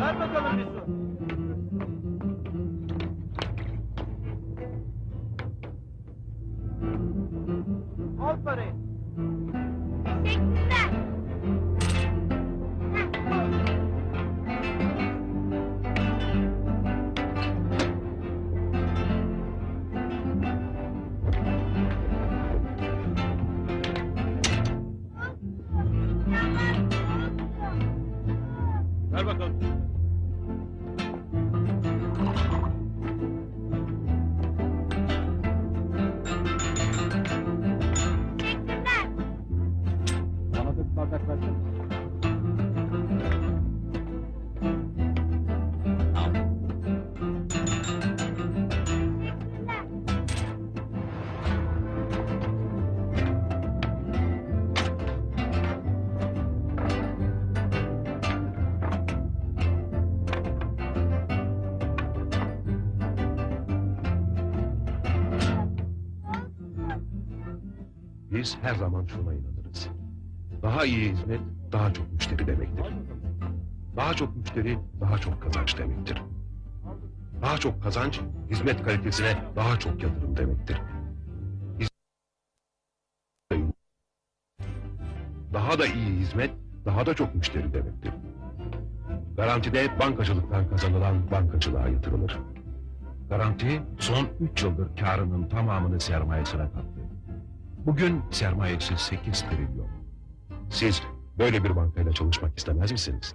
Ver bakalım bir su. Al parayı. Ver bakalım. Teşekkürler. Bana da bir bardak versene. Biz her zaman şuna inanırız. Daha iyi hizmet, daha çok müşteri demektir. Daha çok müşteri, daha çok kazanç demektir. Daha çok kazanç, hizmet kalitesine daha çok yatırım demektir. Daha da iyi hizmet, daha da çok müşteri demektir. Garantide bankacılıktan kazanılan bankacılığa yatırılır. Garanti son 3 yıldır karının tamamını sermayesine kattı. Bugün sermayesi 8 trilyon. Siz böyle bir bankayla çalışmak istemez misiniz?